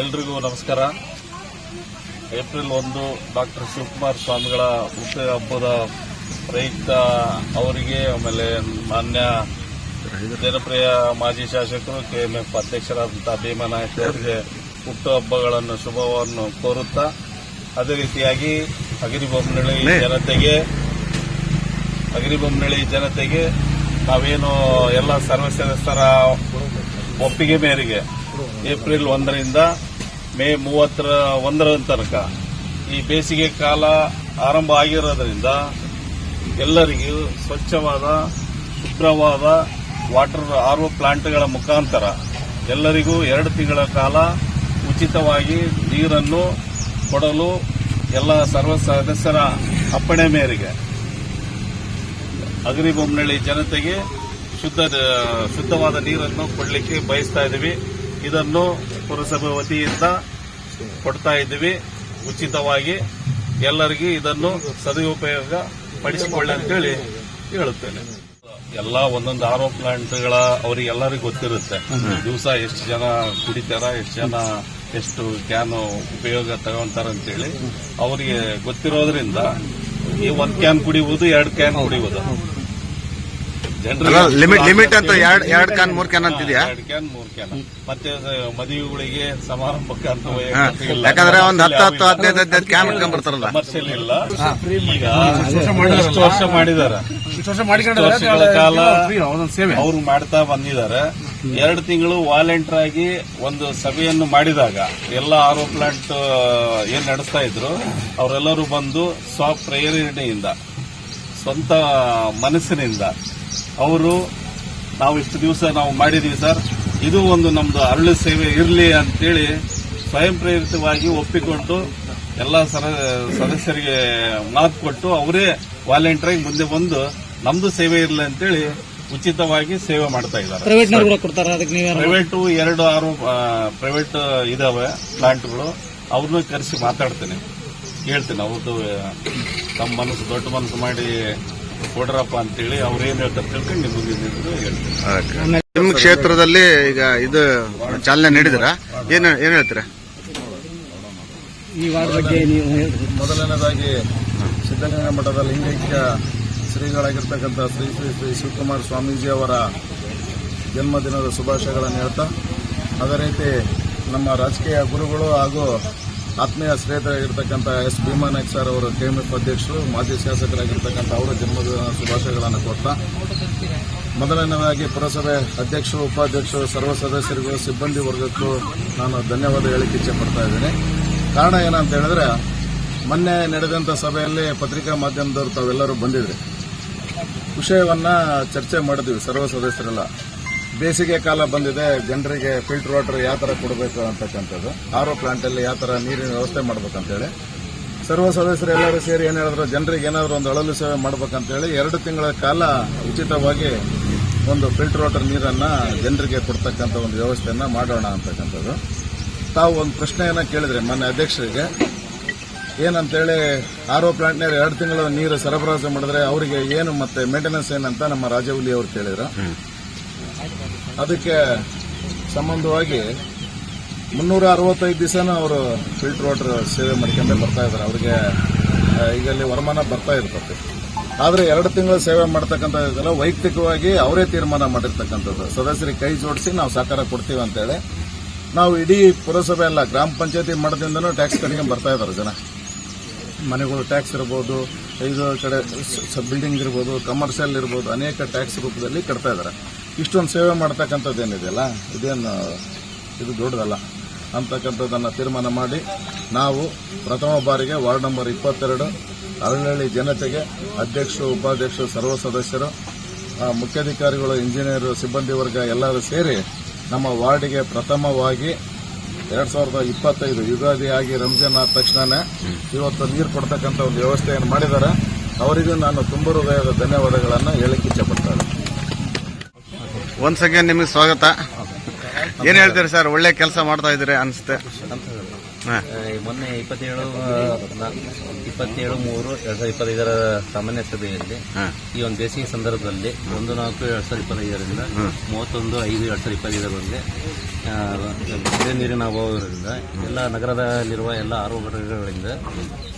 ಎಲ್ರಿಗೂ ನಮಸ್ಕಾರ. ಏಪ್ರಿಲ್ ಒಂದು ಡಾಕ್ಟರ್ ಶಿವಕುಮಾರ್ ಸ್ವಾಮಿಗಳ ಹುಟ್ಟು ಹಬ್ಬದ ಪ್ರಯುಕ್ತ ಅವರಿಗೆ ಆಮೇಲೆ ಮಾನ್ಯ ಜನಪ್ರಿಯ ಮಾಜಿ ಶಾಸಕರು ಕೆ ಅಧ್ಯಕ್ಷರಾದಂತಹ ಭೀಮಾ ನಾಯಕ್ ಅವರಿಗೆ ಹುಟ್ಟು ಹಬ್ಬಗಳನ್ನು ಶುಭವನ್ನು ಕೋರುತ್ತಾ ಅದೇ ರೀತಿಯಾಗಿ ಅಗಿರಿಬೊಮ್ಮನಹಳ್ಳಿ ಜನತೆಗೆ ಅಗಿರಿಬೊಮ್ಮನಹಳ್ಳಿ ಜನತೆಗೆ ನಾವೇನು ಎಲ್ಲ ಸರ್ವ ಸದಸ್ಯರ ಒಪ್ಪಿಗೆ ಮೇರೆಗೆ ಏಪ್ರಿಲ್ ಒಂದರಿಂದ ಮೇ ಮೂವತ್ತರ ಒಂದರ ತನಕ. ಈ ಬೇಸಿಗೆ ಕಾಲ ಆರಂಭ ಆಗಿರೋದ್ರಿಂದ ಎಲ್ಲರಿಗೂ ಸ್ವಚ್ಛವಾದ, ಶುಭ್ರವಾದ ವಾಟರ್ ಆರ್ ಒ ಪ್ಲಾಂಟ್ಗಳ ಮುಖಾಂತರ ಎಲ್ಲರಿಗೂ ಎರಡು ತಿಂಗಳ ಕಾಲ ಉಚಿತವಾಗಿ ನೀರನ್ನು ಕೊಡಲು ಎಲ್ಲ ಸರ್ವ ಸದಸ್ಯರ ಅಪ್ಪಣೆ ಮೇರೆಗೆ. ಅಗ್ರಿಬೊಮ್ಮನಹಳ್ಳಿ ಜನತೆಗೆ ಶುದ್ಧ, ಶುದ್ಧವಾದ ನೀರನ್ನು ಕೊಡಲಿಕ್ಕೆ ಬಯಸ್ತಾ ಇದ್ದೀವಿ. ಇದನ್ನು ಪುರಸಭೆ ವತಿಯಿಂದ ಕೊಡ್ತಾ ಇದ್ದೀವಿ. ಉಚಿತವಾಗಿ ಎಲ್ಲರಿಗೂ ಇದನ್ನು ಸದುಪಯೋಗ ಪಡಿಸಿಕೊಳ್ಳಿ ಅಂತೇಳಿ ಹೇಳುತ್ತೇನೆ. ಎಲ್ಲ ಒಂದೊಂದು ಆರೋ ಪ್ಲಾಂಟ್ಗಳ ಅವರಿಗೆಲ್ಲರಿಗೂ ಗೊತ್ತಿರುತ್ತೆ. ದಿವಸ ಎಷ್ಟು ಜನ ಕುಡಿತಾರ, ಎಷ್ಟು ಜನ ಎಷ್ಟು ಕ್ಯಾನ್ ಉಪಯೋಗ ತಗೊಂತಾರ ಅಂತೇಳಿ ಅವರಿಗೆ ಗೊತ್ತಿರೋದ್ರಿಂದ ಈ ಒಂದ್ ಕ್ಯಾನ್ ಕುಡಿಯುವುದು, ಎರಡು ಕ್ಯಾನ್ ಕುಡಿಯುವುದು. ಲಿಮಿಟ್ ಲಿಮಿಟ್ ಅಂತ ಎರಡ್ ಎರಡ್ ಕ್ಯಾನ್ ಮೂರ್ ಕ್ಯಾನ್ ಅಂತಿದ್ಯಾ? ಎರಡು ಕ್ಯಾನ್ ಮೂರ್ ಕ್ಯಾನ್. ಮತ್ತೆ ಅದು ಮದುವೆಗಳಿಗೆ ಸಮಾರಂಭಕ್ಕೆ ಅಂತ. ಯಾಕಂದ್ರೆ ಒಂದ್ ಹತ್ತು ಹತ್ತು ಹದಿನೈದು ಹದಿನೈದು ಕ್ಯಾನ್ ಬರ್ತಾರಲ್ಲ ಕಮರ್ಷಿಯಲ್ ಇಲ್ಲ. ಈಗ ಎಷ್ಟು ವರ್ಷ ಮಾಡಿದಾರೆ ಇಷ್ಟು ವರ್ಷಗಳ ಕಾಲ ಅವ್ರು ಮಾಡ್ತಾ ಬಂದಿದ್ದಾರೆ. ಎರಡು ತಿಂಗಳು ವಾಲೆಂಟರ್ ಆಗಿ ಒಂದು ಸಭೆಯನ್ನು ಮಾಡಿದಾಗ ಎಲ್ಲ ಆರೋ ಪ್ಲಾಂಟ್ ಏನ್ ನಡೆಸ್ತಾ ಇದ್ರು ಅವರೆಲ್ಲರೂ ಬಂದು ಸ್ವಪ್ರೇರಣೆಯಿಂದ ಸ್ವಂತ ಮನಸ್ಸಿನಿಂದ. ಅವರು ನಾವು ಇಷ್ಟು ದಿವಸ ನಾವು ಮಾಡಿದ್ದೀವಿ ಸರ್. ಇದು ಒಂದು ನಮ್ಮದು ಅರಳು ಸೇವೆ ಇರಲಿ ಅಂತೇಳಿ ಸ್ವಯಂ ಪ್ರೇರಿತವಾಗಿ ಒಪ್ಪಿಕೊಂಡು ಎಲ್ಲ ಸರ- ಸದಸ್ಯರಿಗೆ ಮಾತು ಕೊಟ್ಟು ಅವರೇ ವಾಲಂಟಿಯರಾಗಿ ಮುಂದೆ ಬಂದು ನಮ್ದು ಸೇವೆ ಇರಲಿ ಅಂತೇಳಿ ಉಚಿತವಾಗಿ ಸೇವೆ ಮಾಡ್ತಾ ಇದ್ದಾರೆ. ಪ್ರೈವೇಟು ಎರಡು ಆರು ಪ್ರೈವೇಟ್ ಇದಾವೆ ಪ್ಲಾಂಟ್ಗಳು ಅವ್ರನ್ನೂ ಕರೆಸಿ ಮಾತಾಡ್ತೇನೆ. ಹೇಳ್ತೀನಿ ಅವ್ರದ್ದು ತಮ್ಮ ಮನಸ್ಸು ದೊಡ್ಡ ಮನಸ್ಸು ಮಾಡಿ ಕೊಡ್ರಪ್ಪ ಅಂತೇಳಿ ಅವ್ರು ಏನ್ ಹೇಳ್ತಾರೆ ತಿಳ್ಕೊಂಡು ನಿಮ್ಮ ನಿಮ್ ಹೇಳ್ತೀನಿ. ನಿಮ್ಮ ಕ್ಷೇತ್ರದಲ್ಲಿ ಈಗ ಇದು ಚಾಲನೆ ನೀಡಿದಿರಾ ಏನ್ ಏನ್ ಹೇಳ್ತೀರ? ಈ ವಾರ್ಡ್ ಬಗ್ಗೆ ನೀವು ಮೊದಲನೇದಾಗಿ ಸಿದ್ದಗಂಗಾ ಮಠದ ಲಿಂಗೈಕ್ಯ ಶ್ರೀಗಳಾಗಿರ್ತಕ್ಕಂಥ ಶ್ರೀ ಶ್ರೀ ಶ್ರೀ ಶಿವಕುಮಾರ್ ಸ್ವಾಮೀಜಿ ಅವರ ಜನ್ಮದಿನದ ಶುಭಾಶಯಗಳನ್ನು ಹೇಳ್ತಾ ಅದೇ ರೀತಿ ನಮ್ಮ ರಾಜಕೀಯ ಗುರುಗಳು ಹಾಗೂ ಆತ್ಮೀಯ ಸ್ನೇಹಿತರಾಗಿರ್ತಕ್ಕಂಥ ಎಸ್ ಭೀಮಾನಾಯಕ್ ಸರ್ ಅವರು ಕೆಎಂಎಫ್ ಅಧ್ಯಕ್ಷರು, ಮಾಜಿ ಶಾಸಕರಾಗಿರ್ತಕ್ಕಂಥ ಅವರ ಜನ್ಮದಿನ ಶುಭಾಶಯಗಳನ್ನು ಕೊಡ್ತಾ ಮೊದಲನೇದಾಗಿ ಪುರಸಭೆ ಅಧ್ಯಕ್ಷರು, ಉಪಾಧ್ಯಕ್ಷರು, ಸರ್ವ ಸದಸ್ಯರಿಗೂ, ಸಿಬ್ಬಂದಿ ವರ್ಗಕ್ಕೂ ನಾನು ಧನ್ಯವಾದ ಹೇಳಿಕ್ಕೆ ಇಚ್ಛೆ ಪಡ್ತಾ ಇದ್ದೀನಿ. ಕಾರಣ ಏನಂತ ಹೇಳಿದ್ರೆ ಮೊನ್ನೆ ನಡೆದಂಥ ಸಭೆಯಲ್ಲಿ ಪತ್ರಿಕಾ ಮಾಧ್ಯಮದವರು ತಾವೆಲ್ಲರೂ ಬಂದಿದ್ರಿ. ವಿಷಯವನ್ನು ಚರ್ಚೆ ಮಾಡಿದ್ವಿ ಸರ್ವ ಸದಸ್ಯರೆಲ್ಲ. ಬೇಸಿಗೆ ಕಾಲ ಬಂದಿದೆ, ಜನರಿಗೆ ಫಿಲ್ಟರ್ ವಾಟರ್ ಯಾವ ಥರ ಕೊಡಬೇಕು ಅಂತಕ್ಕಂಥದ್ದು. ಆರೋ ಪ್ಲಾಂಟಲ್ಲಿ ಯಾವ ಥರ ನೀರಿನ ವ್ಯವಸ್ಥೆ ಮಾಡ್ಬೇಕಂತೇಳಿ. ಸರ್ವ ಸದಸ್ಯರು ಎಲ್ಲರೂ ಸೇರಿ ಏನು ಹೇಳಿದ್ರು, ಜನರಿಗೆ ಏನಾದರೂ ಒಂದು ಅಳಲು ಸೇವೆ ಮಾಡ್ಬೇಕಂತೇಳಿ ಎರಡು ತಿಂಗಳ ಕಾಲ ಉಚಿತವಾಗಿ ಒಂದು ಫಿಲ್ಟರ್ ವಾಟರ್ ನೀರನ್ನು ಜನರಿಗೆ ಕೊಡ್ತಕ್ಕಂಥ ಒಂದು ವ್ಯವಸ್ಥೆಯನ್ನು ಮಾಡೋಣ ಅಂತಕ್ಕಂಥದ್ದು. ತಾವು ಒಂದು ಪ್ರಶ್ನೆಯನ್ನು ಕೇಳಿದ್ರೆ ಮೊನ್ನೆ ಅಧ್ಯಕ್ಷರಿಗೆ. ಏನಂತೇಳಿ, ಆರ್ ಪ್ಲಾಂಟ್ನಲ್ಲಿ ಎರಡು ತಿಂಗಳು ನೀರು ಸರಬರಾಜು ಮಾಡಿದ್ರೆ ಅವರಿಗೆ ಏನು ಮತ್ತೆ ಮೇಂಟೆನೆನ್ಸ್ ಏನಂತ ನಮ್ಮ ರಾಜವಲ್ಲಿ ಅವರು ಕೇಳಿದ್ರು. ಅದಕ್ಕೆ ಸಂಬಂಧವಾಗಿ ಮುನ್ನೂರ ಅರವತ್ತೈದು ದಿವಸನೂ ಅವರು ಫಿಲ್ಟರ್ ವಾಟರ್ ಸೇವೆ ಮಾಡ್ಕೊಂಡೇ ಬರ್ತಾ ಇದ್ದಾರೆ. ಅವರಿಗೆ ಈಗ ಅಲ್ಲಿ ವರಮಾನ ಬರ್ತಾ ಇರ್ತದೆ. ಆದರೆ ಎರಡು ತಿಂಗಳು ಸೇವೆ ಮಾಡ್ತಕ್ಕಂಥದ್ದೆಲ್ಲ ವೈಯಕ್ತಿಕವಾಗಿ ಅವರೇ ತೀರ್ಮಾನ ಮಾಡಿರ್ತಕ್ಕಂಥದ್ದು. ಸದಸ್ಯರಿಗೆ ಕೈ ಜೋಡಿಸಿ ನಾವು ಸಹಕಾರ ಕೊಡ್ತೀವಿ ಅಂತೇಳಿ ನಾವು ಇಡೀ ಪುರಸಭೆ ಅಲ್ಲ ಗ್ರಾಮ ಪಂಚಾಯತಿ ಮಠದಿಂದನೂ ಟ್ಯಾಕ್ಸ್ ಕಟ್ಕೊಂಡು ಬರ್ತಾ ಇದ್ದಾರೆ ಜನ. ಮನೆಗಳು ಟ್ಯಾಕ್ಸ್ ಇರ್ಬೋದು, ಇದು ಕಡೆ ಬಿಲ್ಡಿಂಗ್ ಇರ್ಬೋದು ಕಮರ್ಷಿಯಲ್ ಇರ್ಬೋದು, ಅನೇಕ ಟ್ಯಾಕ್ಸ್ ರೂಪದಲ್ಲಿ ಕಟ್ತಾ ಇದ್ದಾರೆ. ಇಷ್ಟೊಂದು ಸೇವೆ ಮಾಡ್ತಕ್ಕಂಥದ್ದು ಏನಿದೆಯಲ್ಲ ಇದೇನು, ಇದು ದೊಡ್ಡದಲ್ಲ. ಅಂತಕ್ಕಂಥದ್ದನ್ನು ತೀರ್ಮಾನ ಮಾಡಿ ನಾವು ಪ್ರಥಮ ಬಾರಿಗೆ ವಾರ್ಡ್ ನಂಬರ್ ಇಪ್ಪತ್ತೆರಡು, ಅರಳಹಳ್ಳಿ ಜನತೆಗೆ ಅಧ್ಯಕ್ಷರು, ಉಪಾಧ್ಯಕ್ಷರು, ಸರ್ವ ಸದಸ್ಯರು ಮುಖ್ಯಾಧಿಕಾರಿಗಳು, ಇಂಜಿನಿಯರ್, ಸಿಬ್ಬಂದಿ ವರ್ಗ ಎಲ್ಲರೂ ಸೇರಿ ನಮ್ಮ ವಾರ್ಡಿಗೆ ಪ್ರಥಮವಾಗಿ ಎರಡು ಸಾವಿರದ ಇಪ್ಪತ್ತೈದು ಯುಗಾದಿ ಆಗಿ ರಂಜಾನ್ ಆದ ತಕ್ಷಣನೇ ಇವತ್ತು ನೀರು ಕೊಡ್ತಕ್ಕಂಥ ಒಂದು ವ್ಯವಸ್ಥೆಯನ್ನು ಮಾಡಿದ್ದಾರೆ. ಅವರಿಗೂ ನಾನು ತುಂಬ ಹೃದಯದ ಧನ್ಯವಾದಗಳನ್ನು ಹೇಳಕ್ಕೆ ಇಚ್ಛಪಡ್ತಾರೆ ಒಂದ್ ಸಂಖ್ಯೆ ನಿಮಗೆ ಸ್ವಾಗತ. ಏನ್ ಹೇಳ್ತೀರಿ ಸರ್? ಒಳ್ಳೆ ಕೆಲಸ ಮಾಡ್ತಾ ಇದ್ರೆ ಅನ್ಸುತ್ತೆ. ಮೊನ್ನೆ ಇಪ್ಪತ್ತೇಳು ಇಪ್ಪತ್ತೇಳು ಮೂರು ಎರಡ್ ಸಾವಿರದ ಇಪ್ಪತ್ತೈದರ ಸಾಮಾನ್ಯ ಸಭೆಯಲ್ಲಿ. ಈ ಒಂದು ಬೇಸಿಗೆ ಸಂದರ್ಭದಲ್ಲಿ ಒಂದು ನಾಲ್ಕು ಎರಡ್ ಸಾವಿರದ ಇಪ್ಪತ್ತೈದರಿಂದ ಮೂವತ್ತೊಂದು ಐದು ಎರಡ್ ಸಾವಿರದ ಇಪ್ಪತ್ತೈದರಲ್ಲಿ ಕುಡಿಯುವ ನೀರಿನ ಅಭಾವ ಇರೋದ್ರಿಂದ ಎಲ್ಲ ನಗರದಲ್ಲಿರುವ ಎಲ್ಲ ಆರು ಘಟಕಗಳಿಂದ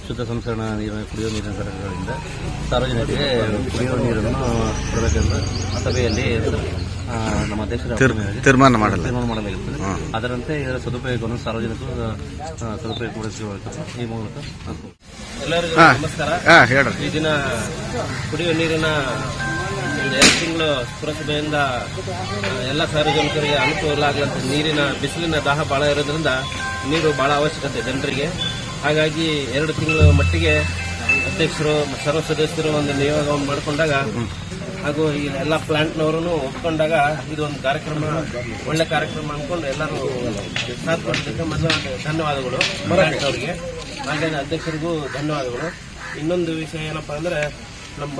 ಶುದ್ಧ ಸಂಸ್ಕರಣ ನೀರಿನ ಕುಡಿಯುವ ನೀರಿನ ಘಟಕಗಳಿಂದ ಸಾರ್ವಜನಿಕರಿಗೆ ಕುಡಿಯುವ ನೀರನ್ನು ಕೊಡಬೇಕೆಂದು ಸಭೆಯಲ್ಲಿ ನಮ್ಮ ದೇಶದ ತೀರ್ಮಾನ ಮಾಡಲ್ಲ. ತೀರ್ಮಾನ ಅದರಂತೆ ಇದರ ಸದುಪಯೋಗವನ್ನು ಸಾರ್ವಜನಿಕರು ಆ, ಸದುಪಯೋಗಗೊಳಿಸಿಕೊಳ್ಳುತ್ತದೆ ಈ ಮೂಲಕ. ಎಲ್ಲರಿಗೂ ನಮಸ್ಕಾರ. ಈ ದಿನ ಕುಡಿಯುವ ನೀರಿನ ಎರಡು ತಿಂಗಳು ಪುರಸಭೆಯಿಂದ ಎಲ್ಲ ಸಾರ್ವಜನಿಕರಿಗೆ ಅನುಕೂಲ ಆಗಲಂತ ನೀರಿನ ಬಿಸಿಲಿನ ದಾಹ ಬಹಳ ಇರೋದ್ರಿಂದ ನೀರು ಬಹಳ ಅವಶ್ಯಕತೆ ಜನರಿಗೆ. ಹಾಗಾಗಿ ಎರಡು ತಿಂಗಳ ಮಟ್ಟಿಗೆ ಅಧ್ಯಕ್ಷರು ಸರ್ವ ಸದಸ್ಯರು ಒಂದು ನಿಯೋಗವನ್ನು ಮಾಡಿಕೊಂಡಾಗ ಹಾಗೂ ಈ ಎಲ್ಲ ಪ್ಲಾಂಟ್ನವರು ಒಪ್ಕೊಂಡಾಗ ಇದೊಂದು ಕಾರ್ಯಕ್ರಮ ಒಳ್ಳೆ ಕಾರ್ಯಕ್ರಮ ಅಂದ್ಕೊಂಡು ಎಲ್ಲರೂ ಸಾಥ್ ಕೊಡ್ತಿದ್ದೆ ಮೊದಲು ಧನ್ಯವಾದಗಳು ಅವರಿಗೆ. ಹಾಗೆ ಅಧ್ಯಕ್ಷರಿಗೂ ಧನ್ಯವಾದಗಳು. ಇನ್ನೊಂದು ವಿಷಯ ಏನಪ್ಪಾ ಅಂದ್ರೆ ನಮ್ಮ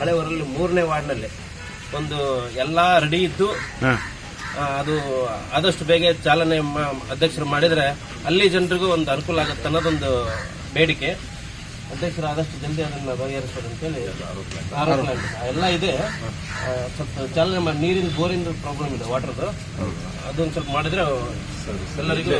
ಹಳೆ ಊರಲ್ಲಿ ಮೂರನೇ ವಾರ್ಡ್ನಲ್ಲಿ ಒಂದು ಎಲ್ಲಾ ರೆಡಿ ಇದ್ದು ಅದು ಆದಷ್ಟು ಬೇಗ ಚಾಲನೆ ಅಧ್ಯಕ್ಷರು ಮಾಡಿದರೆ ಅಲ್ಲಿ ಜನರಿಗೂ ಒಂದು ಅನುಕೂಲ ಆಗುತ್ತೆ ಅನ್ನೋದೊಂದು ಬೇಡಿಕೆ. ಅಧ್ಯಕ್ಷರು ಆದಷ್ಟು ಜಲ್ದಿ ಅದನ್ನ ಬಗೆಹರಿಸ್ತಾರೆ ಅಂತೇಳಿ ಪ್ಲಾಂಟ್ ಎಲ್ಲ ಇದೆ. ಸ್ವಲ್ಪ ಚಾಲನೆ ಮಾಡಿ ನೀರಿನ ಬೋರಿಂದ ಪ್ರಾಬ್ಲಮ್ ಇದೆ ವಾಟರ್ದು ಅದೊಂದು ಸ್ವಲ್ಪ ಮಾಡಿದ್ರೆ ಎಲ್ಲರಿಗೂ.